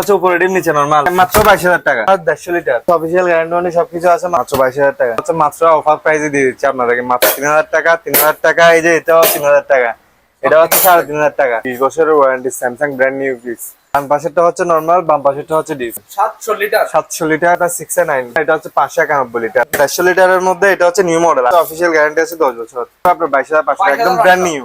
হচ্ছে উপরে ডিম নিচে নরমাল মাত্র বাইশ হাজার টাকা। আর দেড়শো লিটার অফিসিয়াল গ্যারান্টি সবকিছু আছে মাত্র বাইশ হাজার টাকা। হচ্ছে মাত্র অফার প্রাইসে দিয়ে দিচ্ছি আপনাদেরকে। মাত্র তিন হাজার টাকা তিন হাজার টাকা এই যে এটাও তিন হাজার টাকা। এটা হচ্ছে সাড়ে তিন হাজার টাকা। বিশ বছরের warranty Samsung brand new fridge ডান পাশেরটা হচ্ছে নর্মাল বাম পাশেরটা হচ্ছে ডিপ লিটার এটা সিক্স নাইন এটা হচ্ছে পাঁচশো একানব্বই লিটার দেড়শো লিটারের মধ্যে এটা হচ্ছে নিউ মডেল অফিসিয়াল গ্যারান্টি আছে দশ বছর। আপনার বাইশ হাজার পাঁচশো একদম ব্র্যান্ড নিউ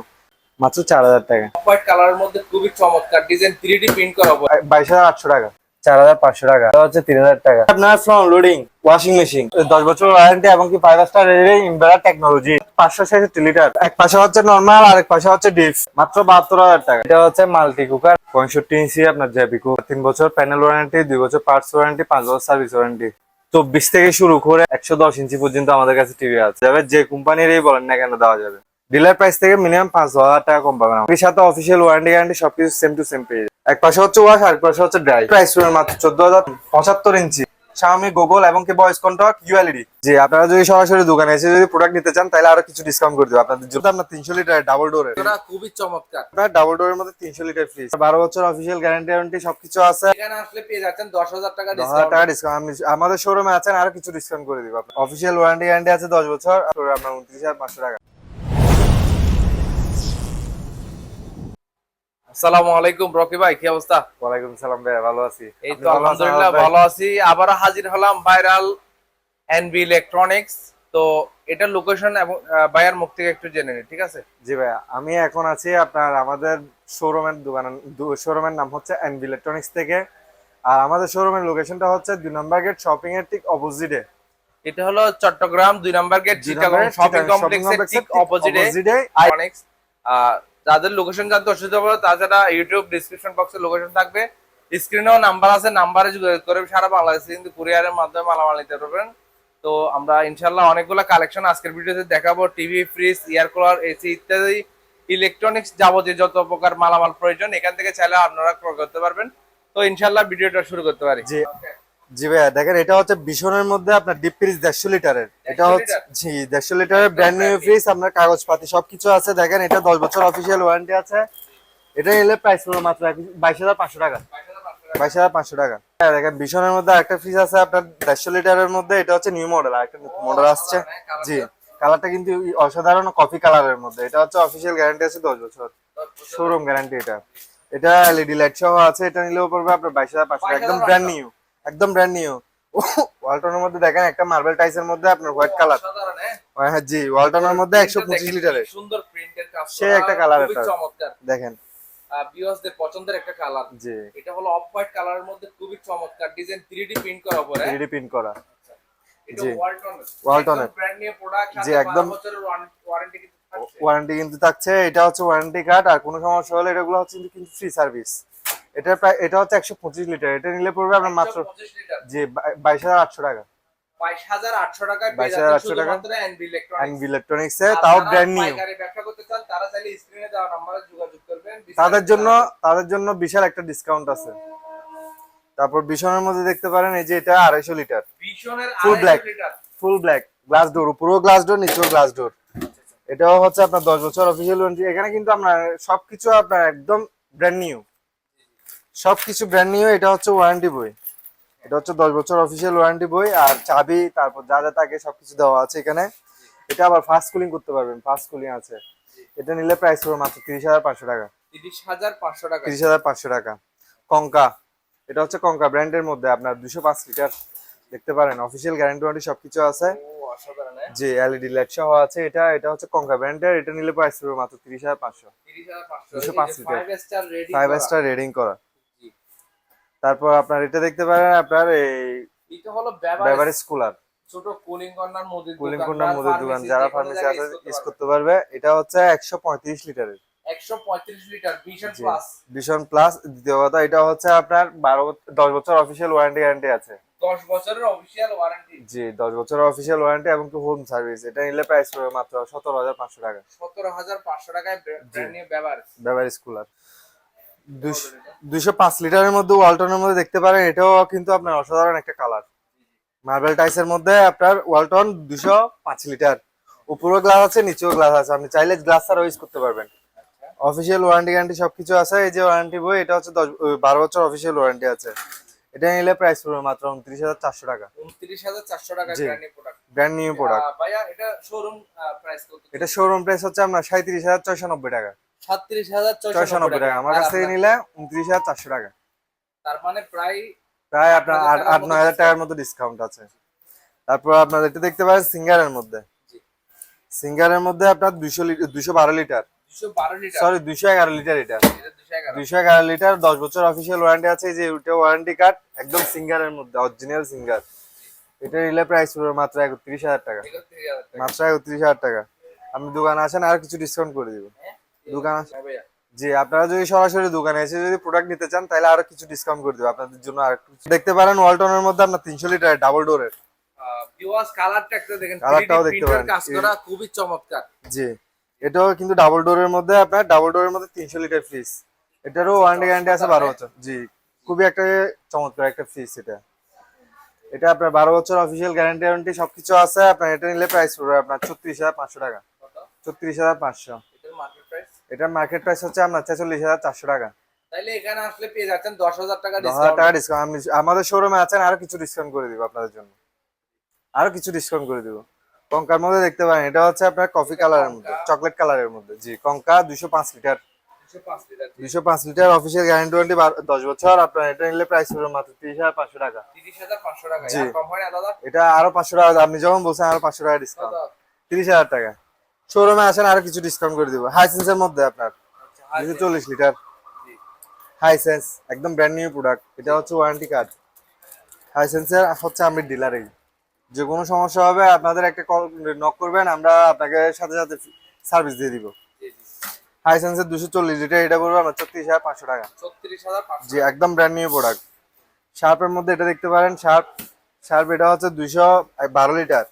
মাত্র চার হাজার টাকা। হোয়াইট কালারের মধ্যে খুবই চমৎকার ডিজাইন থ্রি ডি প্রিন্ট করা বাইশ হাজার আটশো টাকা চার হাজার পাঁচশো টাকা এটা হচ্ছে তিন হাজার টাকা। আপনার ফ্রন্ট লোডিং ওয়াশিং মেশিন দশ বছর ওয়ারেন্টি এবং কি ফাইভ স্টার ইনভার্টার টেকনোলজি পাঁচশো ছেষট্টি লিটার এক পাশে হচ্ছে নর্মাল আর এক পাশে হচ্ছে ডিপ মাত্র বাহাত্তর হাজার টাকা। এটা হচ্ছে মাল্টি কুকার পঁয়ষট্টি ইঞ্চি আপনার কুকার তিন বছর প্যানেল ওয়ারেন্টি দুই বছর পার্টস ওয়ারেন্টি পাঁচ বছর সার্ভিস ওয়ারেন্টি চব্বিশ থেকে শুরু করে একশো দশ ইঞ্চি পর্যন্ত আমাদের কাছে টিভি আছে। যে কোম্পানিরই বলেন না কেন দেওয়া যাবে। ডিলার প্রাইস থেকে মিনিমাম পাঁচ হাজার টাকা কম পাবেন এর সাথে অফিসিয়াল ওয়ারেন্টি গ্যারান্টি সবকিছু সেম টু সেম পেয়ে যাবেন। এক পাশে হচ্ছে ওয়াশ আর এক পাশে হচ্ছে ড্রাই প্রাইস মাত্র চোদ্দ হাজার পঁচাত্তর ইঞ্চি। Xiaomi গুগল এবং কি ভয়েস কন্ট্যাক্ট ইউএলইডি যে আপনারা যদি সরাসরি দোকানে এসে যদি প্রোডাক্ট নিতে চান তাহলে আরও কিছু ডিসকাউন্ট করে দেবো। আপনাদের জন্য আপনার তিনশো লিটার ডাবল ডোর এটা খুবই চমৎকার। আপনার ডাবল ডোরের মধ্যে তিনশো লিটার ফ্রিজ বারো বছর অফিসিয়াল গ্যারান্টি ওয়ারেন্টি সবকিছু আছে। এখানে আসলে পেয়ে যাচ্ছেন দশ হাজার টাকা দশ হাজার টাকা ডিসকাউন্ট আমাদের শোরুমে আছেন আরও কিছু ডিসকাউন্ট করে দিব অফিসিয়াল ওয়ারেন্টি গ্যারান্টি আছে দশ বছর। আপনার উনত্রিশ হাজার পাঁচশো টাকা। আসসালামু আলাইকুম রকি ভাই কি অবস্থা? ওয়ালাইকুম সালাম ভাই ভালো আছি। এই তো আলহামদুলিল্লাহ ভালো আছি। আবারও হাজির হলাম ভাইরাল এনবি ইলেকট্রনিক্স। তো এটার লোকেশন এবং ভাইয়ার মুখ থেকে একটু জেনে নিই ঠিক আছে? জি ভাই আমি এখন আছি আপনার আমাদের শোরুমের দোকান শোরুমের নাম হচ্ছে এনবি ইলেকট্রনিক্স থেকে। আর আমাদের শোরুমের লোকেশনটা হচ্ছে দুই নম্বর গেট শপিং এর ঠিক অপোজিটে এটা হলো চট্টগ্রাম দুই নম্বর গেট শপিং কমপ্লেক্সের ঠিক অপোজিটে ইলেকট্রনিক্স যাদের লোকেশন জানতে অসুবিধা হবে তাছাড়া ইউটিউব ডিসক্রিপশন বক্সে লোকেশন থাকবে। স্ক্রিনেও নাম্বার আছে নাম্বারে যোগাযোগ করে সারা বাংলাদেশে কিন্তু কুরিয়ারের মাধ্যমে মালামাল নিতে পারবেন। তো আমরা ইনশাল্লাহ অনেকগুলো কালেকশন আজকের ভিডিওতে দেখাবো। TV fridge air cooler AC ইত্যাদি। ইলেকট্রনিক্স যাবতীয় যত প্রকার মালামাল প্রয়োজন এখান থেকে চাইলে আপনারা ক্রয় করতে পারবেন। তো ইনশাল্লাহ ভিডিওটা শুরু করতে পারি। জি ভাইয়া দেখেন এটা হচ্ছে ভীষণের মধ্যে আপনার ডিপ ফ্রিজ দেড়শো লিটারের। এটা হচ্ছে? জি দেড়শো লিটারের ব্র্যান্ড নিউ ফ্রিজ আপনার কাগজপাতি সবকিছু আছে দেখেন এটা দশ বছর অফিসিয়াল ওয়ারেন্টি আছে। এটা নিলে প্রাইস পড়বে মাত্র বাইশ হাজার পাঁচশো টাকা। বাইশ হাজার পাঁচশো টাকা। দেখেন ভীষণের মধ্যে একটা ফ্রিজ আছে আপনার দেড়শো লিটারের মধ্যে এটা হচ্ছে নিউ মডেল আরেকটা মডেল আসছে। জি কালারটা কিন্তু অসাধারণ কফি কালারের মধ্যে। এটা হচ্ছে অফিসিয়াল গ্যারান্টি আছে দশ বছর। শোরুম গ্যারান্টি এটা। এটা এলইডি লাইট সহ আছে এটা নিলেও পড়বে আপনার বাইশ হাজার পাঁচশো টাকা। একদম ব্র্যান্ড নিউ একদম ব্র্যান্ড নিউ ওয়ালটনের মধ্যে দেখেন একটা মার্বেল টাইসের মধ্যে আপনার হোয়াইট কালার অসাধারণ, হ্যাঁ? হ্যাঁ জি ওয়ালটনের মধ্যে একশো এটা পঁচিশ দেখেন লিটারের সুন্দর প্রিন্টের কাজ সে একটা খুবই এটা। চমৎকার। দেখেন। ভিউয়ার্সদের পছন্দের একটা কালার জি। এটা হলো অফ হোয়াইট কালারের মধ্যে খুবই চমৎকার। ডিজাইন 3D প্রিন্ট করা পরে প্রিন্ট করা। জি। ওয়ালটনের। ব্র্যান্ড নিউ প্রোডাক্ট জি, একদম। বছরের ওয়ারেন্টি কিন্তু থাকছে। ওয়ারেন্টি কিন্তু থাকছে। এটা হচ্ছে ওয়ারেন্টি কার্ড আর কোনো সমস্যা হলে এগুলো হচ্ছে কিন্তু ফ্রি সার্ভিস এটা প্রায় এটা হচ্ছে একশো পঁচিশ লিটার। এটা নিলে পড়বে আপনার মাত্র 125 লিটার জি বাইশ হাজার আটশো টাকা। 22800 টাকায় পেয়ে 22,800 যাচ্ছেন টাকা। এনবি ইলেকট্রনিক্স অ্যান্ড ইলেকট্রনিক্স তাও ব্র্যান্ড নিউ তাদের জন্য তাদের জন্য বিশাল একটা ডিসকাউন্ট আছে। তারপর ভীষণের মধ্যে দেখতে পারেন এই যে এটা আড়াইশো litre. Full Full 250 black। Litre. Full black glass door উপরেও গ্লাস ডোর নিচেও গ্লাস ডোর এটাও হচ্ছে আপনার দশ বছর অফিসিয়াল ওয়ারেন্টি এখানে কিন্তু আপনার সবকিছু আপনার একদম ব্র্যান্ড নিউ সবকিছু ব্র্যান্ড নিউ এটা হচ্ছে ওয়ারেন্টি বই। এটা হচ্ছে দশ বছর অফিসিয়াল ওয়ারেন্টি বই আর চাবি তারপর যা যা থাকে সবকিছু দেওয়া আছে এখানে। এটা আবার ফাস্ট কুলিং করতে পারবেন ফাস্ট কুলিং আছে। এটা নিলে প্রাইস পড়বে মাত্র তিরিশ হাজার পাঁচশো টাকা। 30500 টাকা। তিরিশ হাজার পাঁচশো টাকা। কঙ্কা এটা হচ্ছে কঙ্কা ব্র্যান্ডের মধ্যে আপনার দুশো পাঁচ লিটার দেখতে পারেন অফিসিয়াল গ্যারান্টি ওয়ারেন্টি সবকিছু আছে। হ্যাঁ? যে এলইডি লাইট সহ আছে এটা এটা হচ্ছে কঙ্কা ব্র্যান্ডের এটা নিলে প্রাইস পড়বে মাত্র তিরিশ হাজার পাঁচশো। 30500 205 litre. 5 star ready five star rating করা। তারপর আপনার এটা দেখতে পারেন আপনার এই এটা হলো বেভারেজ কুলার ছোট কুলিং কর্নার মুদির কুলিং দোকান কোনার দোকান যারা ফার্মেসি আছে ইউজ করতে পারবে। এটা হচ্ছে একশো পঁয়ত্রিশ লিটারের। 135 litre vision plus vision plus দ্বিতীয় কথা এটা হচ্ছে আপনার বারো দশ বছর অফিসিয়াল ওয়ারেন্টি গ্যারান্টি আছে। 10 বছরের অফিশিয়াল ওয়ারেন্টি জি দশ বছরের অফিসিয়াল ওয়ারেন্টি এবং কি হোম সার্ভিস এটা নিলে প্রাইস পড়বে মাত্র সতেরো হাজার পাঁচশো টাকা। 17500 টাকায় brand new beverage beverage cooler দুশো পাঁচ লিটারের মধ্যে ওয়ালটনের মধ্যে দেখতে পারেন এটাও কিন্তু আপনার অসাধারণ একটা কালার মার্বেল টাইসের মধ্যে আপনার ওয়ালটন দুশো পাঁচ লিটার। উপরেও গ্লাস আছে নিচেও গ্লাস আছে। আপনি চাইলে গ্লাস ছাড়া ইউজ করতে পারবেন। অফিসিয়াল ওয়ারেন্টি গ্যারান্টি সবকিছু আছে। এই যে ওয়ারেন্টি বই এটা হচ্ছে দশ বারো বছর অফিসিয়াল ওয়ারেন্টি আছে। এটা নিলে প্রাইস পড়বে মাত্র উনত্রিশ হাজার চারশো টাকা। উনত্রিশ হাজার চারশো টাকা। ব্র্যান্ড নিউ প্রোডাক্ট এটা শোরুম প্রাইস এটা শোরুম প্রাইস হচ্ছে আপনার সাঁত্রিশ হাজার ছয়শো নব্বই টাকা। সাতত্রিশ হাজার ছয়শো নব্বই টাকা। আমার কাছ থেকে নিলে উনত্রিশ হাজার চারশো টাকা। তার মানে প্রায় প্রায় আপনার আট নয় হাজার টাকার মতো ডিসকাউন্ট আছে। তারপর আপনার এটা দেখতে পারেন সিঙ্গারের মধ্যে। সিঙ্গারের মধ্যে আপনার দুশো দুশো বারো লিটার। সরি দুশো এগারো লিটার এটা। এটা দুশো এগারো। লিটার দশ বছর অফিসিয়াল ওয়ারেন্টি আছে। এই যে ওটা ওয়ারেন্টি কার্ড একদম সিঙ্গারের মধ্যে অরিজিনাল সিঙ্গার। এটা নিলে প্রাইস পড়বে মাত্র একত্রিশ হাজার টাকা। মাত্র একত্রিশ হাজার টাকা। আপনি দোকানে আসেন আর কিছু ডিসকাউন্ট করে দিব হ্যাঁ? দোকান আস- হ্যাঁ জি আপনারা যদি সরাসরি দোকানে এসে যদি প্রোডাক্ট নিতে চান তাহলে আরও কিছু ডিসকাউন্ট করে দেবো। আপনাদের জন্য আর দেখতে পারেন ওয়ালটনের মধ্যে আপনার তিনশো লিটার ডাবল ডোরের ভিউয়ার্স কালারটা একটু দেখেন কালারটাও দেখতে পারেন। খুবই চমৎকার। জি এটাও কিন্তু ডাবল ডোরের মধ্যে আপনার ডাবল ডোরের মধ্যে তিনশো লিটার ফ্রিজ এটারও ওয়ারেন্টি গ্যারান্টি আছে বারো বছর। জি খুবই একটা চমৎকার একটা ফ্রিজ এটা। এটা আপনার বারো বছর অফিসিয়াল গ্যারান্টি ওয়ারেন্টি সবকিছু আছে। আপনার এটা নিলে প্রাইস পড়বে আপনার ছত্রিশ হাজার পাঁচশো টাকা। ছত্রিশ হাজার পাঁচশো। এটার মার্কেট প্রাইস হচ্ছে আপনার ছেচল্লিশ হাজার চারশো টাকা। তাইলে এখানে আসলে পেয়ে যাচ্ছেন দশ হাজার টাকা দশ হাজার টাকা ডিসকাউন্ট আমাদের শোরুমে আছেন আরও কিছু ডিসকাউন্ট করে দিব আপনাদের জন্য। আরও কিছু ডিসকাউন্ট করে দিব। কঙ্কার মধ্যে দেখতে পারেন এটা হচ্ছে আপনার কফি কালারের মধ্যে চকলেট কালারের মধ্যে। জি কঙ্কা দুশো পাঁচ লিটার। দুশো পাঁচ লিটার অফিসিয়াল গ্যারান্টি ওয়ারেন্টি দশ বছর। আপনার এটা নিলে প্রাইস পড়বে মাত্র তিরিশ হাজার পাঁচশো টাকা। তিরিশ হাজার পাঁচশো টাকা। জি। কম না দাদা? এটা আরও পাঁচশো টাকা আপনি যখন বলছেন আরও পাঁচশো টাকা ডিসকাউন্ট? তিরিশ হাজার টাকা। শোরুমে আসেন আরও কিছু ডিসকাউন্ট করে দিব। হাইসেন্সের মধ্যে আপনার। আচ্ছা, চল্লিশ লিটার। হাইসেন্স একদম ব্র্যান্ড নিউ প্রোডাক্ট এটা হচ্ছে ওয়ারেন্টি কার্ড হাইসেন্সের হচ্ছে আমি ডিলারই যে কোনো সমস্যা হবে আপনাদের একটা কল নক করবেন আমরা আপনাকে সাথে সাথে সার্ভিস দিয়ে দিব। হাইসেন্সের দুশো চল্লিশ লিটার এটা পড়বে আমরা ছত্রিশ হাজার পাঁচশো টাকা। জি একদম ব্র্যান্ড নিউ প্রোডাক্ট শার্পের মধ্যে এটা দেখতে পারেন শার্প শার্প এটা হচ্ছে দুইশো বারো লিটার।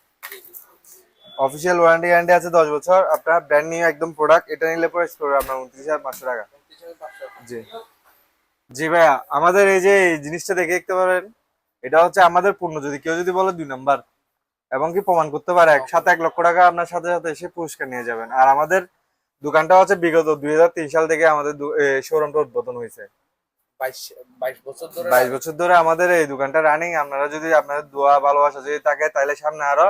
অফিসিয়াল ওয়ারেন্টি গ্যারান্টি আছে দশ বছর। আপনার ব্র্যান্ড নিউ একদম প্রোডাক্ট এটা নিলে পরে পড়বে আপনার উনত্রিশ হাজার পাঁচশো টাকা। জি। জি ভাইয়া আমাদের এই যে জিনিসটা দেখে দেখতে পারেন এটা হচ্ছে আমাদের পূর্ণ যদি কেউ যদি বলে দুই নাম্বার এবং কি প্রমাণ করতে পারে এক সাথে এক লক্ষ টাকা আপনার সাথে সাথে এসে পুরস্কার নিয়ে যাবেন। আর আমাদের দোকানটা হচ্ছে বিগত দুই সাল থেকে আমাদের শোরুমটা উদ্বোধন হয়েছে। বাইশ বছর ধরে বাইশ বছর ধরে আমাদের এই দোকানটা রানিং আপনারা যদি আপনাদের দোয়া ভালোবাসা যদি থাকে তাহলে সামনে আরও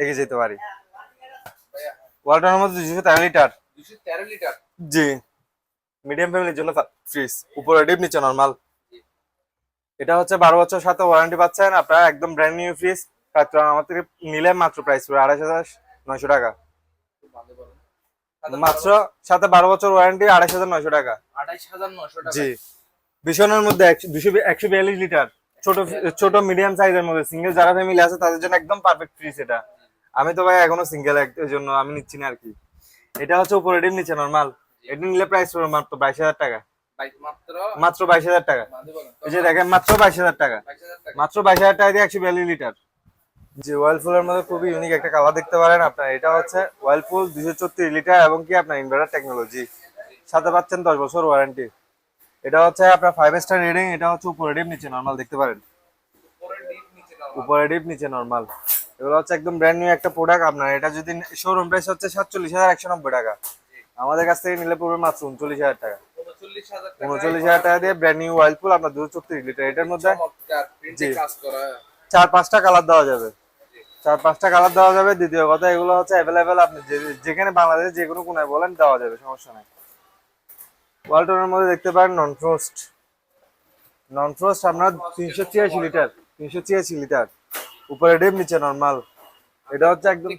এগিয়ে যেতে পারি। ওয়ালটনের মধ্যে দুশো তেরো লিটার। লিটার? জি। মিডিয়াম ফ্যামিলির জন্য ফ্রিজ। উপরে ডিপ নিচে নর্মাল। এটা হচ্ছে বারো বছর সাথে ওয়ারেন্টি পাচ্ছেন আপনারা একদম ব্র্যান্ড নিউ ফ্রিজ মাত্র আমার থেকে নিলে মাত্র প্রাইস পড়বে আড়াইশ হাজার নয়শো টাকা। মাত্র সাথে বারো বছর ওয়ারেন্টি আড়াইশ হাজার নয়শো টাকা। আঠাইশ হাজার নশো টাকা। জি। ভীষণের মধ্যে একশো- দুশো একশো বিয়াল্লিশ লিটার। ছোট ছোট মিডিয়াম সাইজের মধ্যে। সিঙ্গেল যারা ফ্যামিলি আছে তাদের জন্য একদম পারফেক্ট ফ্রিজ এটা। আমি তো ভাই এখনও সিঙ্গেল এর জন্য আমি নিচ্ছি না আর কি এটা হচ্ছে উপরে ডিম নিচে নর্মাল এটা নিলে প্রাইস পড়বে মাত্র বাইশ হাজার টাকা। মাত্র? বাইশ হাজার টাকা। এই যে দেখেন মাত্র বাইশ হাজার টাকা। মাত্র বাইশ হাজার টাকা দিয়ে একশো বিয়াল্লিশ লিটার। যে ওয়ালফুলের মধ্যে খুবই ইউনিক একটা কালার দেখতে পারেন আপনার। এটা হচ্ছে ওয়ালফুল দুশো চত্রিশ লিটার এবং কি আপনার ইনভার্টার টেকনোলজি সাথে পাচ্ছেন দশ বছর ওয়ারেন্টি এটা হচ্ছে আপনার ফাইভ স্টার রেটিং এটা হচ্ছে উপরে ডিপ নিচে নর্মাল দেখতে পারেন। উপরে ডিপ নিচে নর্মাল এগুলো হচ্ছে একদম ব্র্যান্ড নিউ একটা প্রোডাক্ট আপনার। এটা যদি শোরুম প্রাইস হচ্ছে সাতচল্লিশ হাজার একশো নব্বই টাকা। আমাদের কাছ থেকে নিলে পড়বে মাত্র উনচল্লিশ হাজার টাকা। উনচল্লিশ হাজার টাকা দিয়ে ব্র্যান্ড নিউ ওয়াইলপুল আপনার দুশো চত্রিশ লিটার এটার মধ্যে জি। চার পাঁচটা কালার দেওয়া যাবে। চার পাঁচটা কালার দেওয়া যাবে। দ্বিতীয় কথা এগুলো হচ্ছে অ্যাভেলেবেল আপনি যেখানে বাংলাদেশে যে কোনো কোনায় বলেন দেওয়া যাবে সমস্যা নাই। ওয়ালটনের মধ্যে দেখতে পারেন নন ফ্রোস্ট নন ফ্রোস্ট আপনার তিনশো ছিয়াশি লিটার তিনশো ছিয়াশি লিটার উপরে ডিপ নিচে নরমাল এটা হচ্ছে একদম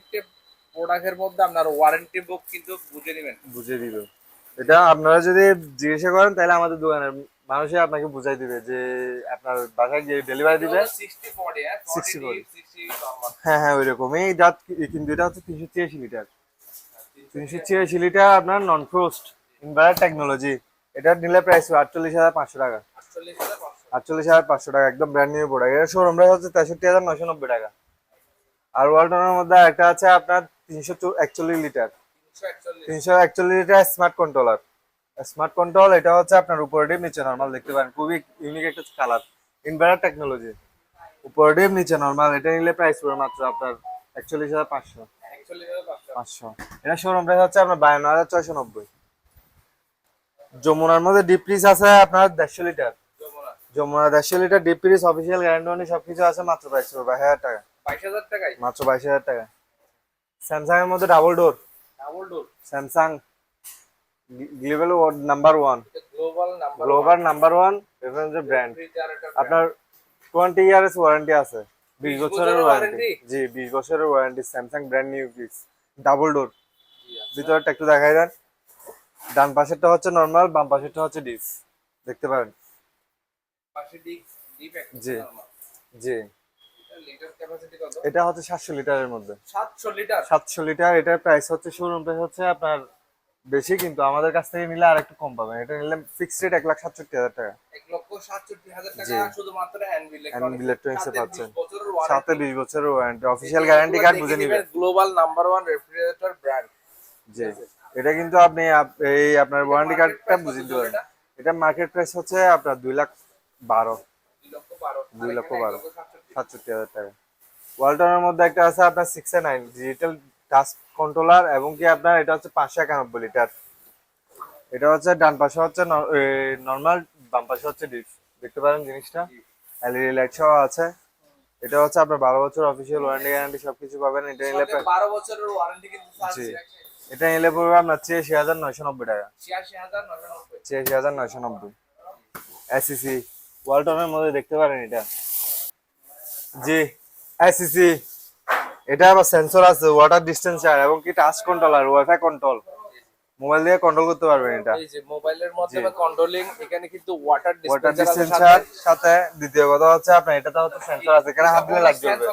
প্রোডাক্টের মধ্যে আপনার ওয়ারেন্টি বুক কিন্তু বুঝে নেবেন। বুঝিয়ে দিবে এটা আপনারা যদি জিজ্ঞাসা করেন তাহলে আমাদের দোকানের মানুষই আপনাকে বুঝাই দিবে যে আপনার বাসায় গিয়ে ডেলিভারি দিবে। সিক্সটি ফর্টি হ্যাঁ? 60 40 সিক্সটি নর্মাল হ্যাঁ হ্যাঁ ওই রকমই জাত কিন্তু এটা হচ্ছে তিনশো ছিয়াশি লিটার। তিনশো ছিয়াশি লিটার আপনার নন ফ্রোস্ট ইনভার্টার টেকনোলজি এটা নিলে প্রাইস আটচল্লিশ হাজার পাঁচশো টাকা। আটচল্লিশ হাজার আটচল্লিশ হাজার পাঁচশো টাকা একদম ব্র্যান্ড নিউ প্রোডাক্ট এটা শোরুম প্রাইস হচ্ছে তেষট্টি হাজার নশো নব্বই টাকা। আর ওয়ালটনের মধ্যে একটা আছে আপনার তিনশো একচল্লিশ লিটার তিনশো একচল্লিশ। Litre smart controller smart control এটা হচ্ছে আপনার উপরে ডিপ নিচে নর্মাল দেখতে পারেন। খুবই ইউনিক একটা কালার ইনভার্টার টেকনোলজি উপরে ডিপ নিচে নর্মাল এটা নিলে প্রাইস পড়বে মাত্র আপনার একচল্লিশ হাজার পাঁচশো। পাঁচশো। এটা শোরুম প্রাইস হচ্ছে আপনার বায়ান্ন হাজার ছয়শো নব্বই। যমুনার মধ্যে ডিপ ফ্রিজ আছে আপনার দেড়শো লিটার যমুনা যমুনা দেড়শো litre deep fridge official guarantee সবকিছু আছে মাত্র বাইশ বাইশ হাজার টাকা। বাইশ হাজার টাকায়? মাত্র বাইশ হাজার টাকা। স্যামসাং এর মধ্যে double door double door Samsung global number one global number global number one রেফারেন্সের ব্র্যান্ড আপনার টোয়েন্টি ইয়ার্স ওয়ারেন্টি আছে। বিশ 20 বছরের ওয়ারেন্টি জি বিশ বছরের warranty Samsung brand new fridge double door ভিতরটা একটু দেখাই দেন। ডান পাশেরটা হচ্ছে নর্মাল বাম পাশেরটা হচ্ছে ডিপ দেখতে পারেন। জি। জি। কত? এটা হচ্ছে সাতশো লিটারের মধ্যে। 700 লিটার? সাতশো লিটার এটার প্রাইস হচ্ছে শোরুম প্রাইস হচ্ছে আপনার বেশি কিন্তু আমাদের কাছ থেকে নিলে আর একটু কম পাবেন। এটা নিলে ফিক্সড রেট এক লাখ সাতষট্টি হাজার টাকা। এক লক্ষ সাতষট্টি হাজার টাকা শুধুমাত্র অ্যানভিল Anvil Electronics পাচ্ছেন। বছরের সাথে বিশ বছরের ওয়ারেন্টি অফিসিয়াল গ্যারান্টি কার্ড বুঝে নিবেন। Global number one refrigerator brand জি। এটা কিন্তু আপনি এই আপনার ওয়ারেন্টি কার্ডটা বুঝে পারেন। এটা? মার্কেট প্রাইস হচ্ছে আপনার দুই লাখ বারো। দুই লক্ষ বারো। সাতষট্টি হাজার টাকা। ওয়ালটনের মধ্যে একটা আছে আপনার six nine digital touch controller এবং কি আপনার এটা হচ্ছে পাঁচশো একানব্বই লিটার এটা হচ্ছে ডান পাশে হচ্ছে নর্মাল বাম পাশে হচ্ছে ডিপ দেখতে পারেন জিনিসটা। এলইডি লাইট সহ আছে। এটা হচ্ছে আপনার বারো বছর অফিসিয়াল ওয়ারেন্টি গ্যারান্টি সবকিছু পাবেন। এটা নিলে বারো বছরের ওয়ারেন্টি কিন্তু। এটা নিলে পড়বে আপনার ছিয়াশি হাজার নয়শো নব্বই টাকা। ছিয়াশি হাজার নশো নব্বই। ছিয়াশি হাজার নয়শো নব্বই। এসিসি ওয়ালটনের মধ্যে দেখতে পারেন এটা। জি এসিসি এটা আবার সেন্সর আছে ওয়াটার ডিস্টেন্সার এবং কি টাচ কন্ট্রোল আর ওয়াইফাই কন্ট্রোল মোবাইল দিয়ে কন্ট্রোল করতে পারবেন এটা। এই যে মোবাইলের মধ্যে কন্ট্রোলিং এখানে কিন্তু ওয়াটার ডিস্টেন্সার সাথে দ্বিতীয় কথা হচ্ছে আপনার এটাতে হচ্ছে সেন্সর আছে এখানে হাত দিলে লাইট জ্বলবে।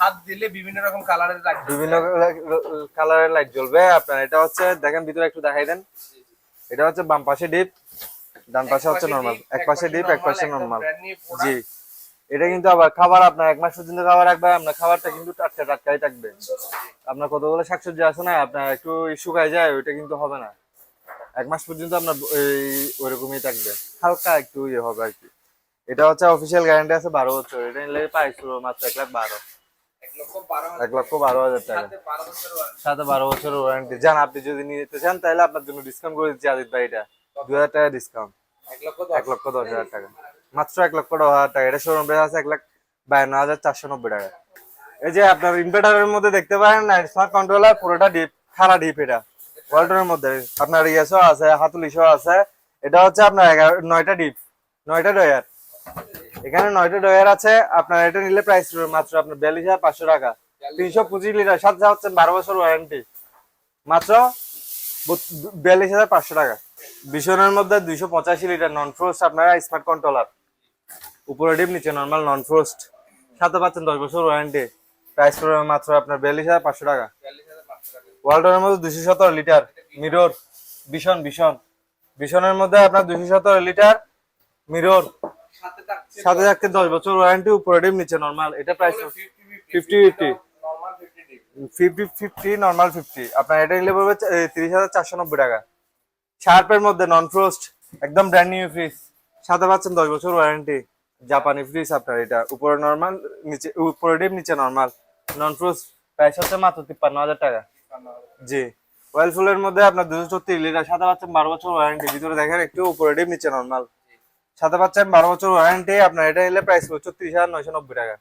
হাত দিলে বিভিন্ন রকম কালারের লাইট বিভিন্ন কালারের লাইট জ্বলবে। আপনার এটা হচ্ছে দেখেন ভিতরে একটু দেখাই দেন। এটা হচ্ছে বাম পাশে ডিপ ডান পাশে হচ্ছে নরমাল এক পাশে ডিপ এক পাশে নরমাল জি। এটা কিন্তু আবার খাবার আপনার এক মাস পর্যন্ত খাবার রাখবে আপনার খাবারটা কিন্তু টাটকা টাটকাই থাকবে। আপনার কতগুলো শাকসবজি আছে না আপনার একটু শুকায় যায় ওইটা কিন্তু হবে না। এক মাস পর্যন্ত আপনার এই ওইরকমই থাকবে। হালকা একটু ইয়ে হবে আর কি। এটা হচ্ছে অফিসিয়াল গ্যারান্টি আছে বারো বছর এটা নিলে প্রাইস মাত্র এক লাখ বারো। এক লক্ষ বারো হাজার টাকা। সাথে বারো বছর ওয়ারেন্টি যান আপনি যদি নিয়ে নিতে চান তাহলে আপনার জন্য ডিসকাউন্ট করে দিচ্ছি আদিত ভাই এটা। দুই হাজার টাকা ডিসকাউন্ট এক লক্ষ আছে এটা। হচ্ছে আপনার এগারো, নয়টা ডিপ নয়টা এখানে নয়টা আছে। আপনার এটা নিলে প্রাইস মাত্র আপনার বিয়াল্লিশ হাজার পাঁচশো টাকা। তিনশো পঁচিশ লিটার সাথে হচ্ছে বারো বছর ওয়ারেন্টি মাত্র বিয়াল্লিশ হাজার পাঁচশো টাকা। ভীষণের মধ্যে দুইশো পঁচাশি লিটার নন ফ্রোস্ট আপনারা স্মার্ট কন্ট্রোলার উপরে ডিপ নিচে নর্মাল নন ফ্রোস্ট সাথে পাচ্ছেন দশ বছর ওয়ারেন্টি প্রাইস পড়বে মাত্র আপনার বিয়াল্লিশ হাজার পাঁচশো টাকা। ওয়ার্ল্ডের মধ্যে দুশো সতেরো লিটার। মিরর ভীষণ ভীষণ। ভীষণের মধ্যে আপনার দুশো সতেরো লিটার মিরর সাথে থাকছে দশ বছর ওয়ারেন্টি উপরে ডিপ নিচে নর্মাল এটা price fifty fifty fifty fifty normal fifty আপনার এটা নিলে পড়বে তিরিশ হাজার চারশো নব্বই টাকা। শার্পের মধ্যে নন ফ্রোস্ট একদম ব্র্যান্ড নিউ ফ্রিজ সাথে পাচ্ছেন দশ বছর ওয়ারেন্টি জাপানি ফ্রিজ আপনার এটা। উপরে নর্মাল নিচে উপরে ডিপ নিচে নর্মাল নন ফ্রোস্ট প্রাইস হচ্ছে মাত্র তিপ্পান্ন হাজার টাকা। জি। ওয়েলফুলের মধ্যে আপনার দুশো ছত্রিশ লিটার সাথে পাচ্ছেন বারো বছর ওয়ারেন্টি ভিতরে দেখেন একটু উপরে ডিপ নিচে নর্মাল সাথে পাচ্ছেন বারো বছর ওয়ারেন্টি আপনার এটা নিলে প্রাইস ছত্রিশ হাজার নয়শো নব্বই টাকা।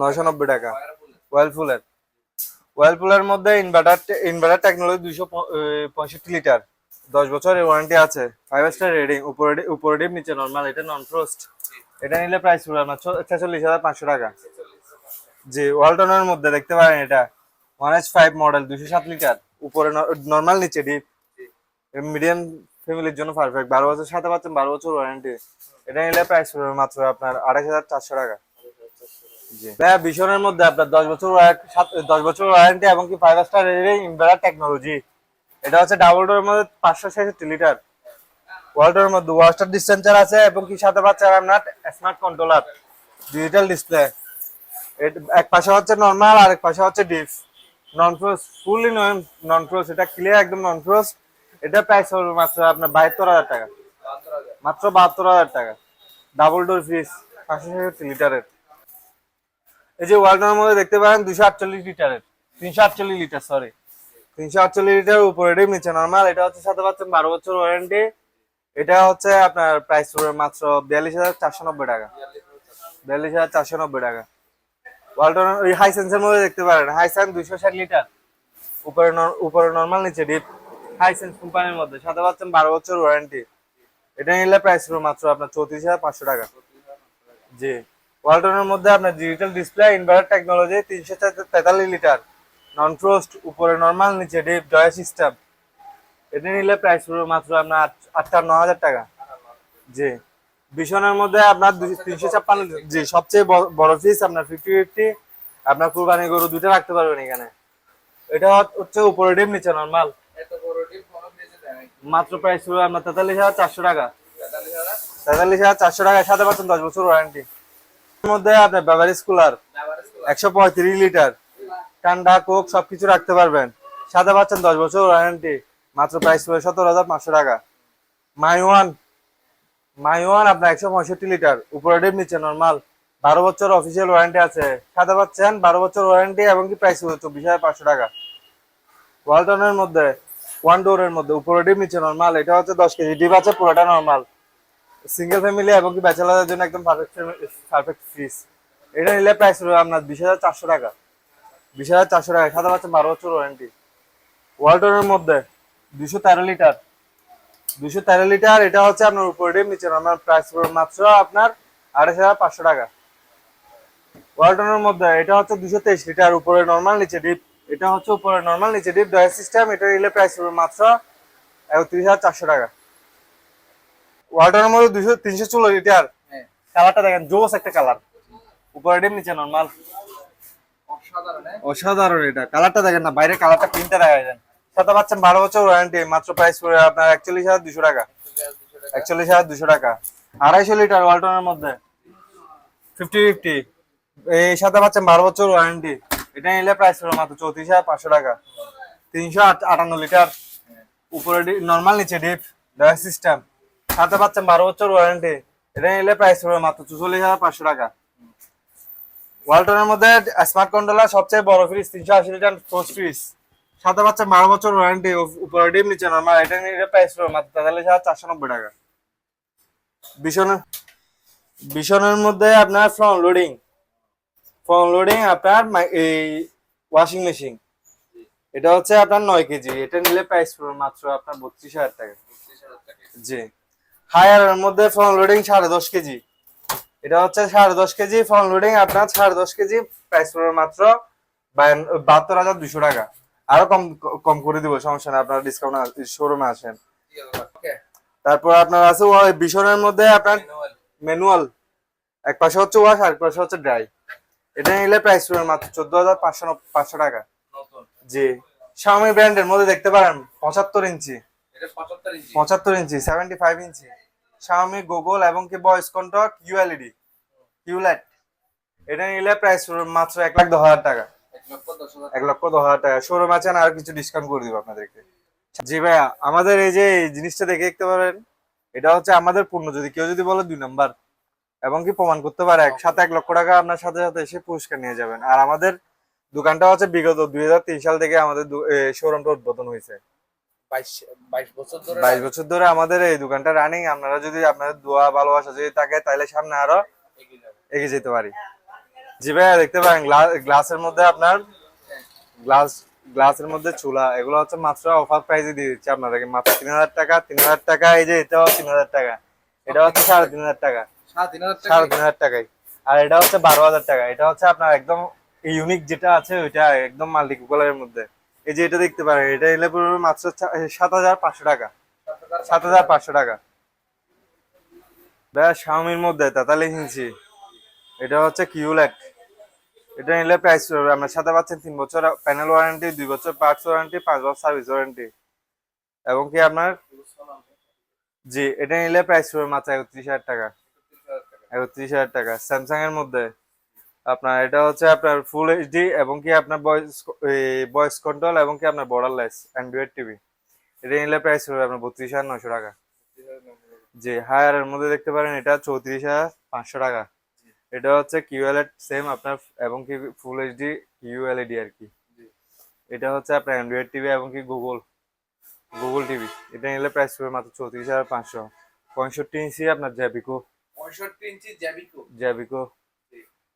নয়শো নব্বই টাকা। Wireful। ওয়ার্লপুলের মধ্যে ইনভার্টার ইনভার্টার টেকনোলজি দুইশো পঁয়ষট্টি লিটার। দশ বছরের ওয়ারেন্টি আছে। ফাইভ স্টার রেডিং উপরে উপরে ডিপ, নিচে নর্মাল এটা নন ফ্রোস্ট এটা নিলে প্রাইস পড়বে আপনার ছেচল্লিশ হাজার পাঁচশো টাকা। জি, ওয়ালটনের মধ্যে দেখতে পারেন এটা। ওয়ান এইচ ফাইভ মডেল দুশো সাত লিটার। উপরে নর্মাল নিচে ডিপ। মিডিয়াম ফ্যামিলির জন্য পারফেক্ট বারো বছর, সাথে পাচ্ছেন বারো বছর ওয়ারেন্টি এটা নিলে প্রাইস পড়বে মাত্র আপনার আড়াইশ হাজার চারশো টাকা। ভাইয়া, ভীষণের মধ্যে আপনার দশ বছর দশ বছর ওয়ারেন্টি এবং কি five star rating inverter technology এটা হচ্ছে ডাবল ডোরের মধ্যে পাঁচশো ছেষট্টি লিটার ওয়ালডোরের মধ্যে ওয়াটার ডিস্টেন্সার আছে এবং কি সাথে পাচ্ছেন আপনার স্মার্ট কন্ট্রোলার ডিজিটাল ডিসপ্লে এক পাশে হচ্ছে নর্মাল আর এক পাশে হচ্ছে deep non frost fully non frost এটা ক্লিয়ার একদম নন ফ্রোজ এটা প্রাইস হবে মাত্র আপনার বাহাত্তর হাজার টাকা। মাত্র বাহাত্তর হাজার টাকা। ডাবল ডোর ফ্রিজ পাঁচশো ছেষট্টি লিটারের এই যে ওয়ালটনের মধ্যে দেখতে পারেন দুশো আটচল্লিশ লিটারের, তিনশো আটচল্লিশ লিটার সরি তিনশো আটচল্লিশ লিটার উপরে ডিম নিচে নর্মাল এটা হচ্ছে সাথে পাচ্ছেন বারো বছর ওয়ারেন্টি এটা হচ্ছে আপনার প্রাইস মাত্র বিয়াল্লিশ হাজার চারশো নব্বই টাকা। বিয়াল্লিশ হাজার চারশো নব্বই টাকা। ওয়ালটন ওই হাই সেন্সের মধ্যে দেখতে পারেন হাই সেন্স দুইশো ষাট লিটার। উপরে উপরে নর্মাল নিচে ডিপ হাই সেন্স কোম্পানির মধ্যে, সাথে পাচ্ছেন বারো বছর ওয়ারেন্টি এটা নিলে প্রাইস মাত্র আপনার চৌত্রিশ হাজার পাঁচশো টাকা। জি। ওয়ালটনের মধ্যে আপনার ডিজিটাল ডিসপ্লে ইনভার্টার টেকনোলজি তিনশো তেতাল্লিশ লিটার নন ফ্রোস্ট উপরে নর্মাল নিচে ডিপ জয় সিস্টেম এটা নিলে প্রাইস পড়বে মাত্র আপনার আট- আটান্ন হাজার টাকা। জি। বিশনের মধ্যে আপনার তিনশো ছাপ্পান্ন জি, সবচেয়ে বড়- পিস আপনার ফিফটি ফিফটি আপনার কুরবানি গরু দুটো রাখতে পারবেন এখানে। এটা হচ্ছে উপরে ডিম নিচে নর্মাল মাত্র প্রাইস পড়বে আপনার তেতাল্লিশ হাজার চারশো টাকা। তেতাল্লিশ হাজার চারশো টাকার সাথে পাচ্ছেন দশ বছর ওয়ারেন্টি মধ্যে আপনার বেভারেজ কুলার একশো পঁয়ত্রিশ লিটার। ঠান্ডা, কোক, সবকিছু রাখতে পারবেন। সাথে পাচ্ছেন দশ বছর ওয়ারেন্টি মাত্র প্রাইস পড়বে সতেরো হাজার পাঁচশো টাকা। মাই ওয়ান মাই ওয়ান আপনার একশো পঁয়ষট্টি লিটার, উপরে ডিপ নিচে নর্মাল বারো বছর অফিসিয়াল ওয়ারেন্টি আছে। সাথে পাচ্ছেন, বারো বছর ওয়ারেন্টি এবং কি প্রাইস পড়বে? চব্বিশ হাজার পাঁচশো টাকা। ওয়ালটনের মধ্যে ওয়ান ডোরের মধ্যে, উপরে ডিপ নিচে নর্মাল এটা হচ্ছে দশ কেজি ডিপ আছে, পুরোটা নর্মাল সিঙ্গেল ফ্যামিলি এবং কি ব্যাচেলারদের জন্য একদম পারফেক্ট পারফেক্ট ফ্রিজ এটা নিলে প্রাইস পড়বে আপনার বিশ হাজার চারশো টাকা। বিশ হাজার চারশো টাকা সাথে পাচ্ছেন বারো বছর ওয়ারেন্টি ওয়ালটনের মধ্যে দুশো তেরো লিটার। দুশো তেরো লিটার, এটা হচ্ছে আপনার উপরে ডিপ নিচে নর্মাল প্রাইস পড়বে মাত্র আপনার আড়াইশ হাজার পাঁচশো টাকা। ওয়ালটনের মধ্যে এটা হচ্ছে দুশো তেইশ লিটার, উপরে নর্মাল নিচে ডিপ এটা হচ্ছে উপরে নর্মাল নিচে ডিপ ডয়ার সিস্টেম এটা নিলে প্রাইস পড়বে মাত্র একত্রিশ হাজার চারশো টাকা। ওয়ালটনের মধ্যে দুশো তিনশো চল্লিশ লিটার। হ্যাঁ কালারটা দেখেন জোস একটা কালার। উপরে ডিপ নিচে নর্মাল অসাধারণ হ্যাঁ। এটা। কালারটা দেখেন না বাইরে কালারটা প্রিন্টটা দেখা যায় সাথে পাচ্ছেন বারো বছর ওয়ারেন্টি মাত্র প্রাইস পড়বে আপনার একচল্লিশ হাজার দুশো টাকা। একচল্লিশ হাজার দুশো টাকা। আড়াইশো লিটার ওয়ালটনের মধ্যে। ফিফটি ফিফটি এই সাথে পাচ্ছেন বারো বছর ওয়ারেন্টি এটা নিলে প্রাইস পড়বে মাত্র চৌত্রিশ হাজার পাঁচশো টাকা। তিনশো আট- আটান্ন লিটার। উপরে নর্মাল নিচে ডিপ ডয়ার সিস্টেম সাথে পাচ্ছেন বারো বছর ওয়ারেন্টি এটা নিলে প্রাইস পড়বে মাত্র চুচল্লিশ হাজার পাঁচশো টাকা। ওয়ালটনের মধ্যে স্মার্ট কন্ট্রোলার সবচেয়ে বড় ফ্রিজ তিনশো আশি লিটার পোস্ট ফ্রিজ সাথে পাচ্ছে বারো বছর ওয়ারেন্টি উপরে ডিম নিচে নর্মাল এটা নিয়ে প্রাইস পড়বে মাত্র তেতাল্লিশ হাজার চারশো নব্বই টাকা। বিশনের বিশনের মধ্যে আপনার ফ্রন্ট লোডিং ফ্রন্ট লোডিং আপনার এই ওয়াশিং মেশিন এটা হচ্ছে আপনার নয় কেজি। এটা নিলে প্রাইস পড়বে মাত্র আপনার বত্রিশ হাজার টাকা। জি। হায়ারের মধ্যে ফ্রন্ট লোডিং সাড়ে দশ কেজি। এটা হচ্ছে সাড়ে দশ কেজি ফ্রন্ট লোডিং আপনার সাড়ে দশ কেজি প্রাইস পড়বে মাত্র বাহাত্তর হাজার দুশো টাকা। আরও কম কম করে দিব সমস্যা নেই আপনারা ডিসকাউন্ট শোরুমে আসেন। তারপর আপনার আছে বিশনের মধ্যে আপনার ম্যানুয়াল এক পাশে হচ্ছে ওয়াশ আর এক পাশে হচ্ছে ড্রাই এটা নিলে প্রাইস পড়বে মাত্র চোদ্দ হাজার পাঁচশো পাঁচশো টাকা। জি। Xiaomi ব্র্যান্ডের মধ্যে দেখতে পারেন পঁচাত্তর পঁচাত্তর ইঞ্চি। পঁচাত্তর inch seventy five inch. Xiaomi Google এবং কি ভয়েস কন্ট্রোল কিউএলইডি কিউলাইট এটা নিলে প্রাইস মাত্র এক লাখ দশ হাজার টাকা। এক লক্ষ দশ হাজার এক টাকা। শোরুম আছেন আর কিছু ডিসকাউন্ট করে দিব আপনাদেরকে। জি ভাইয়া আমাদের এই যে জিনিসটা দেখে দেখতে পারেন এটা হচ্ছে আমাদের পূর্ণ যদি কেউ যদি বলে দুই নাম্বার এবং কি প্রমাণ করতে পারে একসাথে এক লক্ষ টাকা আপনার সাথে সাথে এসে পুরস্কার নিয়ে যাবেন। আর আমাদের দোকানটা হচ্ছে বিগত দুই হাজার তিন সাল থেকে আমাদের শোরুমটা উদ্বোধন হয়েছে। বাইশ বছর ধরে আমাদের এই দোকানটা রানিং আপনারা যদি আপনাদের দোয়া ভালোবাসা যদি থাকে তাহলে সামনে আরও এগিয়ে যেতে পারি। জি ভাইয়া দেখতে পারেন গ্লাসের মধ্যে আপনার গ্লাস গ্লাসের মধ্যে চুলা এগুলো হচ্ছে মাত্র অফার প্রাইসে দিয়ে দিচ্ছে আপনাদেরকে। মাত্র তিন হাজার টাকা তিন হাজার টাকা এই যে এটাও তিন হাজার টাকা। এটা হচ্ছে সাড়ে তিন হাজার টাকা। সাড়ে তিন হাজার টাকা সাড়ে তিন হাজার টাকায় আর এটা হচ্ছে বারো হাজার টাকা। এটা হচ্ছে আপনার একদম ইউনিক যেটা আছে ওইটা একদম মাল্টি কুকারের মধ্যে। এই যে এটা দেখতে পারেন, এটা এলে পড়বে মাত্র সাত হাজার পাঁচশো টাকা। সাত হাজার পাঁচশো টাকা। ভাইয়া শাওমির মধ্যে তেতাল্লিশ ইঞ্চি। এটা হচ্ছে কিউলেট এটা নিলে প্রাইস পড়বে, আপনার সাথে পাচ্ছেন তিন বছর প্যানেল ওয়ারেন্টি দুই বছর পার্টস ওয়ারেন্টি পাঁচ বছর সার্ভিস ওয়ারেন্টি এবং কি আপনার? জি, এটা নিলে প্রাইস পড়বে মাত্র একত্রিশ হাজার টাকা। একত্রিশ হাজার টাকা। স্যামসাং এর মধ্যে। আপনার এটা হচ্ছে আপনার ফুল এইচডি এবং কি আপনার ভয়েস ভয়েস কন্ট্রোল এবং কি আপনার বর্ডারলেস অ্যান্ড্রয়েড টিভি এটা নিলে প্রাইস পড়বে আপনার বত্রিশ হাজার নশো টাকা। জি হায়ার এর মধ্যে দেখতে পারেন এটা চৌত্রিশ হাজার পাঁচশো টাকা। এটা হচ্ছে কিউএলএড সেম আপনার এবং কি ফুল এইচডি কিউএলইডি আর কি। এটা হচ্ছে আপনার অ্যান্ড্রয়েড টিভি এবং কি গুগল গুগল টিভি এটা নিলে প্রাইস পড়বে মাত্র চৌত্রিশ হাজার পাঁচশো। পঁয়ষট্টি ইঞ্চি আপনার জ্যাবিকো পঁয়ষট্টি ইঞ্চি জ্যাবিকো জ্যাবিকো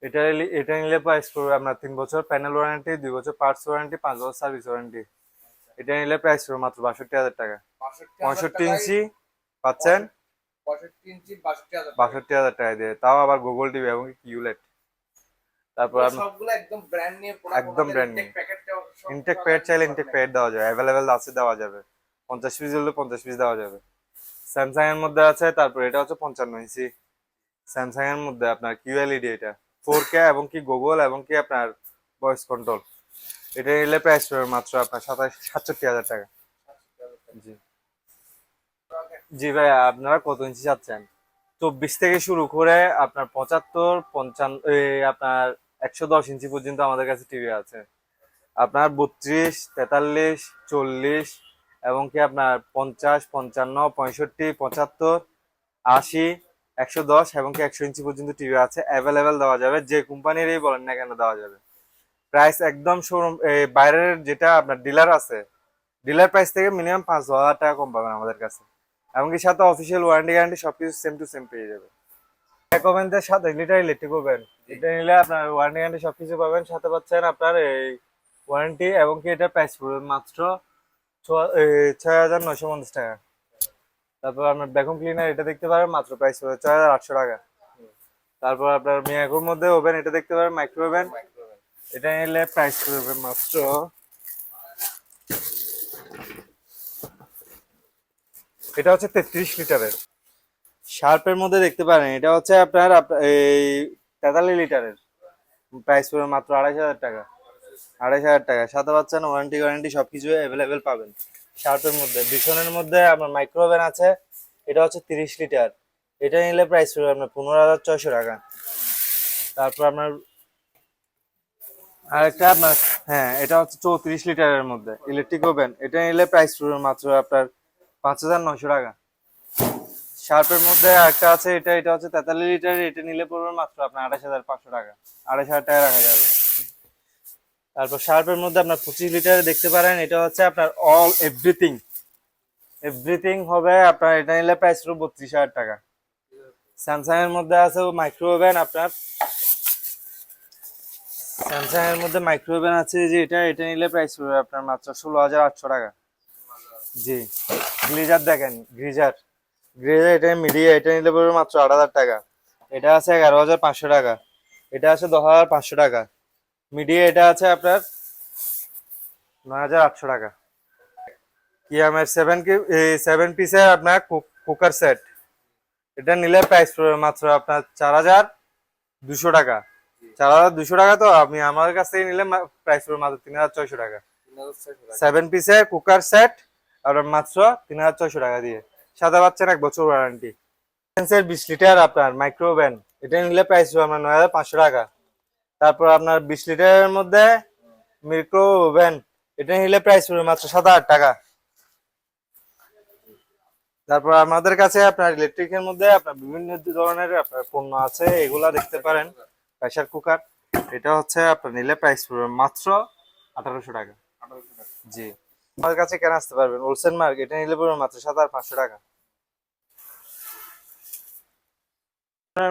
এটা নিলে- এটা নিলে প্রাইস পড়বে আপনার তিন বছর প্যানেল ওয়ারেন্টি দুই বছর পার্টস ওয়ারেন্টি পাঁচ বছর সার্ভিস ওয়ারেন্টি এটা নিলে প্রাইস পড়বে মাত্র বাষট্টি হাজার টাকা। পঁয়ষট্টি ইঞ্চি পাচ্ছেন? বাষট্টি হাজার টাকা। দিয়ে। তাও আবার গুগল টিভি এবং কিউলেট তারপর সবগুলো একদম ব্র্যান্ড নিয়ে একদম brand new। ইনটেক প্যাড চাইলে ইনটেক প্যাড দেওয়া যাবে অ্যাভেলেবেল আছে দেওয়া যাবে। পঞ্চাশ পিস হলে পঞ্চাশ পিস দেওয়া যাবে। স্যামসাং এর মধ্যে আছে তারপর এটা হচ্ছে পঞ্চান্ন ইঞ্চি। স্যামসাং এর মধ্যে আপনার কিউএলইডি এটা। ফোর কে এবং কি গুগল এবং কি আপনার ভয়েস কন্ট্রোল। এটা নিলে প্রাইস পড়বে মাত্র আপনার সাতাশ, সাতষট্টি হাজার টাকা। জি। জি ভাই আপনারা কত ইঞ্চি চাচ্ছেন? চব্বিশ থেকে শুরু করে আপনার পঁচাত্তর, পঞ্চান্ন আপনার একশো দশ ইঞ্চি পর্যন্ত আমাদের কাছে টিভি আছে। আপনার বত্রিশ, তেতাল্লিশ, চল্লিশ এবং কি আপনার পঞ্চাশ, পঞ্চান্ন, পঁয়ষট্টি, পঁচাত্তর, আশি একশো দশ এবং কি একশো ইঞ্চি পর্যন্ত টিভি আছে অ্যাভেলেবেল দেওয়া যাবে, যে কোম্পানিরই বলেন না কেন দেওয়া যাবে। প্রাইস একদম শোরুম বাইরের যেটা আপনার ডিলার আছে ডিলার প্রাইস থেকে মিনিমাম পাঁচ হাজার টাকা কম পাবেন আমাদের কাছে। এমনকি সাথে অফিসিয়াল ওয়ারেন্টি গ্যারান্টি সবকিছু সেম টু সেম পেয়ে যাবে। এক ওভেনতে সাথে লিটার ইলেকট্রিক ওভেন এটা নিলে আপনার ওয়ারেন্টি গ্যারান্টি সবকিছু পাবেন। সাথে পাচ্ছেন আপনার এই ওয়ারেন্টি এবং কি এটা প্রাইস পড়বে মাত্র ছয় হাজার নয়শো পঞ্চাশ টাকা। তারপর আপনার ভ্যাকুম ক্লিনার এটা দেখতে পারেন, মাত্র প্রাইস পড়বে ছয় আটশো টাকা। তারপর আপনার মিয়াকোর মধ্যে ওভেন এটা দেখতে পারেন মাইক্রো ওভেন এটা নিলে প্রাইস পড়বে মাত্র এটা হচ্ছে তেত্রিশ লিটারের। শার্পের মধ্যে দেখতে পারেন, এটা হচ্ছে আপনার এই তেতাল্লিশ লিটারের। প্রাইস পড়বে মাত্র আড়াইশ হাজার টাকা। আড়াইশ হাজার টাকা। সাথে পাচ্ছেন ওয়ারেন্টি ওয়ারেন্টি সবকিছু অ্যাভেলেবেল পাবেন। শার্পের মধ্যে। ভীষণের মধ্যে আপনার মাইক্রো ওভেন আছে, এটা হচ্ছে তিরিশ লিটার। এটা নিলে প্রাইস পড়বে আপনার পনেরো হাজার ছয়শো টাকা। তারপর আপনার আরেকটা আপনার হ্যাঁ এটা হচ্ছে চৌত্রিশ লিটারের মধ্যে ইলেকট্রিক ওভেন এটা নিলে প্রাইস পড়বে মাত্র আপনার পাঁচ হাজার নয়শো টাকা। শার্পের মধ্যে একটা আছে, এটা এটা হচ্ছে তেতাল্লিশ লিটার এটা নিলে পড়বে মাত্র আপনার আঠাশ হাজার পাঁচশো টাকা। আড়াইশ হাজার টাকা রাখা যাবে। তারপর শার্পের মধ্যে আপনার পঁচিশ লিটার দেখতে পারেন, এটা হচ্ছে আপনার অল এভরিথিং এভরিথিং হবে আপনার, এটা নিলে প্রাইস পড়বে বত্রিশ হাজার টাকা। স্যামসাং এর মধ্যে আছে মাইক্রো ওভেন আপনার। স্যামসাং এর মধ্যে মাইক্রো ওভেন আছে যে এটা এটা নিলে প্রাইস পড়বে আপনার মাত্র ষোলো হাজার আটশো টাকা। জি গ্লিজার দেখেন গ্রিজার গ্রিজার এটা মিডিয়া, এটা নিলে পড়বে মাত্র আট হাজার টাকা। এটা আছে এগারো হাজার পাঁচশো টাকা। এটা আছে দশ হাজার পাঁচশো টাকা। মিডিয়া এটা আছে আপনার নয় হাজার আটশো টাকা। কিয়ামের সেভেন কি সেভেন পিসের আপনার কুকার সেট এটা নিলে প্রাইস পড়বে মাত্র আপনার চার হাজার দুশো টাকা। চার হাজার দুশো টাকা তো আপনি আমার কাছ থেকে নিলে প্রাইস পড়বে মাত্র তিন হাজার ছয়শো টাকা। সেভেন পিসের কুকার সেট আর মাত্র তিন হাজার ছয়শো টাকা দিয়ে। সাদা পাচ্ছেন এক বছর ওয়ারেন্টি বিশ লিটার আপনার মাইক্রো ওভেন এটা নিলে প্রাইস হবে আপনার নয় হাজার পাঁচশো টাকা। তারপর আপনার বিশ লিটারের মধ্যে মাইক্রো ওভেন, এটা নিলে প্রাইস পড়বে মাত্র সাত হাজার টাকা। তারপর আমাদের কাছে আপনার ইলেকট্রিকের মধ্যে আপনার বিভিন্ন ধরনের আপনার পণ্য আছে, এগুলা দেখতে পারেন প্রেসার কুকার এটা হচ্ছে আপনার নিলে প্রাইস পড়বে মাত্র আঠারোশো টাকা। জি। আমার কাছে কেন আসতে পারবেন? হোলসেল মার্ক এটা নিলে পড়বে মাত্র সাত হাজার পাঁচশো টাকা।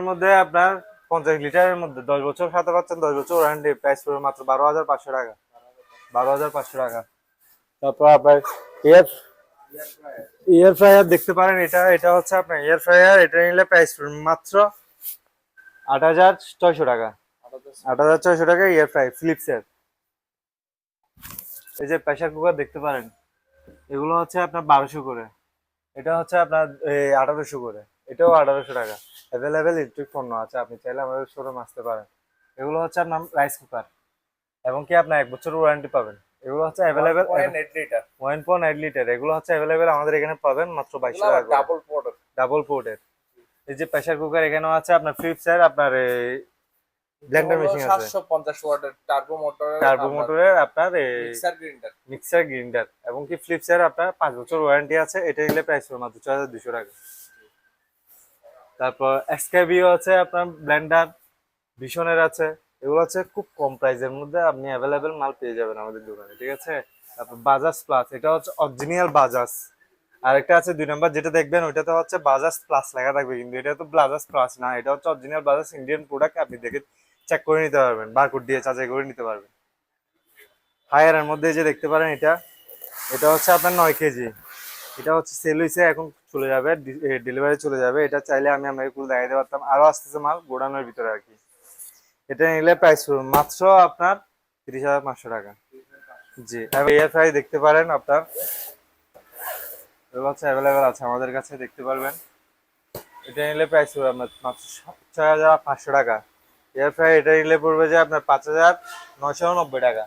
মধ্যে আপনার পঞ্চাশ লিটারের মধ্যে, দশ বছর সাথে পাচ্ছেন, দশ বছর ওয়ারেন্টি প্রাইস পড়বে মাত্র বারো হাজার পাঁচশো টাকা। বারো হাজার পাঁচশো টাকা। তারপর আপনার এয়ার এয়ার ফ্রায়ার দেখতে পারেন, এটা এটা হচ্ছে আপনার এয়ার ফ্রায়ার এটা নিলে প্রাইস পড়বে মাত্র আট হাজার ছয়শো টাকা। আট হাজার ছয়শো টাকা এয়ার ফ্রাই ফিলিপসের এই যে প্রেসার কুকার দেখতে পারেন, এগুলো হচ্ছে আপনার বারোশো করে। এটা হচ্ছে আপনার, এই আঠারোশো করে। এটাও আঠারোশো টাকা। অ্যাভেলেবেল ইলেকট্রিক পণ্য আছে আপনি চাইলে আমাদের শোরুম আসতে পারেন। এগুলো হচ্ছে আপনার রাইস কুকার এবং কি আপনার এক বছর ওয়ারেন্টি পাবেন। এগুলো হচ্ছে available litre one point eight litre এগুলো হচ্ছে অ্যাভেলেবেল আমাদের এখানে পাবেন মাত্র বাইশশো টাকা ডাবল পোর্টার ডাবল পোর্টের এই যে প্রেসার কুকার এখানেও আছে আপনার ফ্লিপসের আপনার ব্লেন্ডার মেশিন আছে। ওয়াটের টার্বো টার্বো মোটরের আপনার মিক্সার গ্রাইন্ডার মিক্সার এবং কি ফ্লিপসের আপনার পাঁচ বছর ওয়ারেন্টি আছে এটা নিলে প্রাইস মাত্র ছয় হাজার দুশো টাকা। তারপর এক্সকাবিও আছে আপনার ব্ল্যান্ডার ভীষণের আছে, এগুলো হচ্ছে খুব কম প্রাইসের মধ্যে, আপনি অ্যাভেলেবেল মাল পেয়ে যাবেন আমাদের দোকানে, ঠিক আছে? তারপর বাজাজ প্লাস এটা হচ্ছে অরিজিনাল বাজাজ আরেকটা আছে দুই নাম্বার, যেটা দেখবেন ওইটাতে হচ্ছে বাজাজ প্লাস লেখা থাকবে, কিন্তু এটা তো বাজাজ প্লাস না, এটা হচ্ছে অরিজিনাল বাজাজ ইন্ডিয়ান প্রোডাক্ট আপনি দেখে চেক করে নিতে পারবেন বারকোড দিয়ে চাচাই করে নিতে পারবেন। হায়ারের মধ্যে যে দেখতে পারেন এটা এটা হচ্ছে আপনার নয় কেজি। এটা হচ্ছে সেল হয়েছে এখন চলে যাবে ডেলিভারি চলে যাবে। এটা চাইলে আমি আপনাকে খুলে দেখাইতে পারতাম। আরও আসতেছে মাল গোডানোর ভিতরে আর কি। এটা নিলে প্রাইস মাত্র আপনার তিরিশ হাজার পাঁচশো টাকা। জি এয়ার ফ্রাই দেখতে পারেন আপনার। হচ্ছে অ্যাভেলেবেল আছে, আমাদের কাছে দেখতে পারবেন। এটা নিলে প্রাইস পড়বে আপনার মাত্র ছয় হাজার পাঁচশো টাকা। এয়ার ফ্রাই এটা নিলে পড়বে যে আপনার পাঁচ হাজার নয়শো নব্বই টাকা।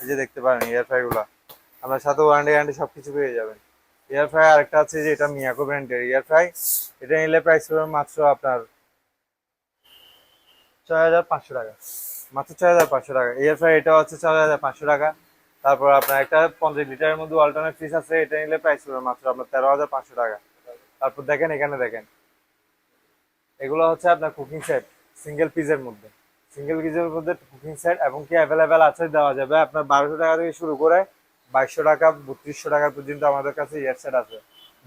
এই যে দেখতে পারেন এয়ার ফ্রাই গুলা। আপনার সাথে ওয়ারেন্টি গ্যারান্টি সব কিছু পেয়ে যাবেন। এয়ার ফ্রাই আরেকটা আছে যে এটা মিয়াকো ব্র্যান্ডের এয়ার ফ্রাই এটা নিলে প্রাইস পড়বে মাত্র আপনার ছয় হাজার পাঁচশো টাকা। মাত্র ছয় হাজার পাঁচশো টাকা। এয়ার ফ্রাই এটা হচ্ছে ছয় হাজার পাঁচশো টাকা। তারপর আপনার একটা পঞ্চাশ লিটারের মধ্যে অল্টারনেট ফিস আছে, এটা নিলে প্রাইস পড়বে মাত্র আপনার তেরো হাজার পাঁচশো টাকা। তারপর দেখেন, এখানে দেখেন। এগুলো হচ্ছে আপনার কুকিং সেট সিঙ্গেল পিসের মধ্যে। সিঙ্গেল পিসের মধ্যে কুকিং সেট এবং কি অ্যাভেলেবেল আছে দেওয়া যাবে। আপনার বারোশো টাকা থেকে শুরু করে বাইশশো টাকা, বত্রিশশো টাকা পর্যন্ত আমাদের কাছে ইয়ার সেট আছে।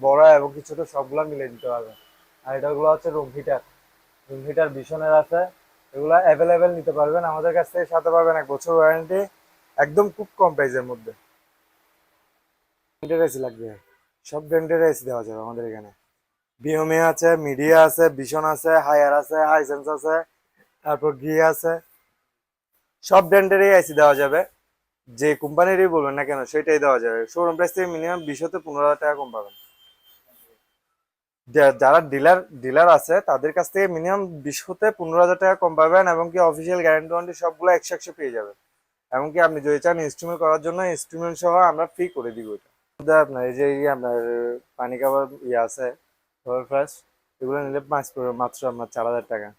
বড় এবং কি ছোট সবগুলো মিলে দিতে পারবেন আর এটাগুলো হচ্ছে রুম হিটার রুম হিটার ভীষণের আছে। এগুলো অ্যাভেলেবেল নিতে পারবেন। আমাদের কাছ থেকে সাথে পাবেন এক বছর ওয়ারেন্টি একদম খুব কম প্রাইসের মধ্যে। এসি লাগবে। সব ব্র্যান্ডের এসি দেওয়া যাবে আমাদের এখানে। বিওমি আছে মিডিয়া আছে ভীষণ আছে হায়ার আছে হাইসেন্স আছে, তারপর গি আছে। সব ব্র্যান্ডেরই এসি দেওয়া যাবে। যে কোম্পানিরই বলবেন না কেন সেটাই দেওয়া যাবে। শোরুম প্রাইস থেকে মিনিমাম বিশ হতে পনেরো হাজার টাকা কম পাবেন। যারা ডিলার ডিলার আছে তাদের কাছ থেকে মিনিমাম বিশ হতে পনেরো হাজার টাকা কম পাবেন এবং কি অফিসিয়াল গ্যারান্টি ওয়ারেন্টি সবগুলো একশো একশো পেয়ে যাবেন। এমনকি আপনি যদি চান ইনস্ট্রুমেন্ট করার জন্য ইনস্ট্রুমেন্ট সহ আমরা ফ্রি করে দিব এটা। আপনার এই যে আপনার পানি খাবার ইয়ে আছে ফ্রেশ এগুলো নিলে পাঁচ মাত্র আপনার চার হাজার টাকা।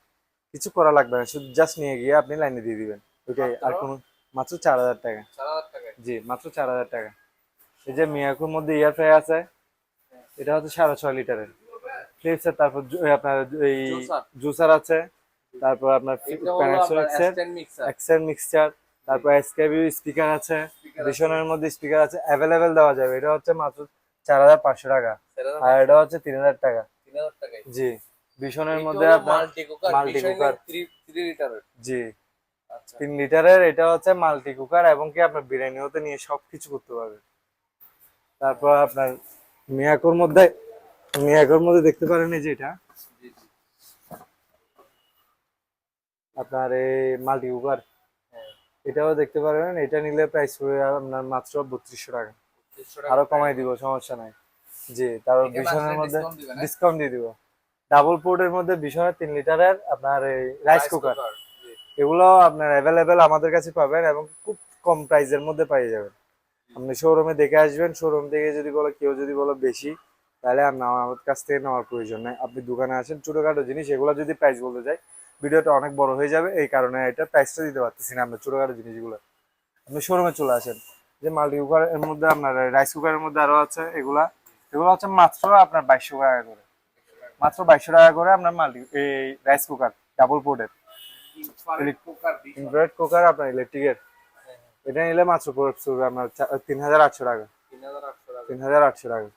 কিছু করা লাগবে না শুধু জাস্ট নিয়ে গিয়ে আপনি লাইনে দিয়ে দিবেন। ওইটাই আর কোনো মাত্র চার হাজার টাকা। জি মাত্র চার হাজার টাকা। এই যে মিয়াকুর মধ্যে ইয়ার ফ্রাই আছে এটা হচ্ছে সাড়ে ছয় লিটারের। ফ্লিপসের তারপর আপনার এই জুসার। আছে তারপর আপনার প্যানাসোনিক্সের এক্সেল মিক্সচার তারপর এসকেবি স্পিকার আছে ভিশনের মধ্যে স্পিকার আছে অ্যাভেলেবেল দেওয়া যাবে। এটা হচ্ছে মাত্র চার হাজার পাঁচশো টাকা। আর এটা হচ্ছে তিন হাজার টাকা। জি ভিশনের মধ্যে আপনার মাল্টি কুকার জি। তিন লিটারের এটা হচ্ছে মাল্টি কুকার এবং কি আপনার বিরিয়ানি হতে নিয়ে সবকিছু করতে পারবে তারপর আপনার মিয়াকোর মধ্যে মিয়াকোর মধ্যে দেখতে পারেন এই যে এটা। আপনার এই মাল্টি কুকার হ্যাঁ। এটাও দেখতে পারবেন এটা নিলে প্রাইস পড়বে আপনার মাত্র বত্রিশশো টাকা। আরও কমাই দিব সমস্যা নাই। জি তারপর আসলে মধ্যে দিবেন, হ্যাঁ? ডিসকাউন্ট দিয়ে দিব। ডাবল পোর্টের মধ্যে বিশনের তিন লিটারের আপনার এই রাইস কুকার। এগুলো আপনার অ্যাভেলেবেল আমাদের কাছে পাবেন এবং খুব কম প্রাইসের মধ্যে পেয়ে যাবেন। আপনি শোরুমে দেখে আসবেন শোরুম থেকে যদি বলো, কেউ যদি বলো বেশি, তাহলে আপনার আমার কাছ থেকে নেওয়ার প্রয়োজন নেই। আপনি দোকানে আসেন, ছোটখাটো জিনিস, এগুলো যদি প্রাইস বলতে যাই, ভিডিওটা অনেক বড় হয়ে যাবে, এই কারণে এটা প্রাইসটা দিতে পারতেছি না আমরা, ছোটখাটো জিনিসগুলো। আপনি শোরুমে চলে আসেন। যে মাল্টি কুকার এর মধ্যে আপনার রাইস কুকারের মধ্যে আরও আছে, এগুলা, এগুলো হচ্ছে মাত্র আপনার বাইশশো টাকা করে। মাত্র বাইশশো টাকা করে আপনার মাল্টি এই রাইস কুকার ডাবল পোর্টের ভীষণ। ইনভার্ট কুকার আপনার ইলেকট্রিকের এটা নিলে মাত্র পড়বে আপনার তিন হাজার আটশো টাকা। তিন হাজার আটশো টাকা।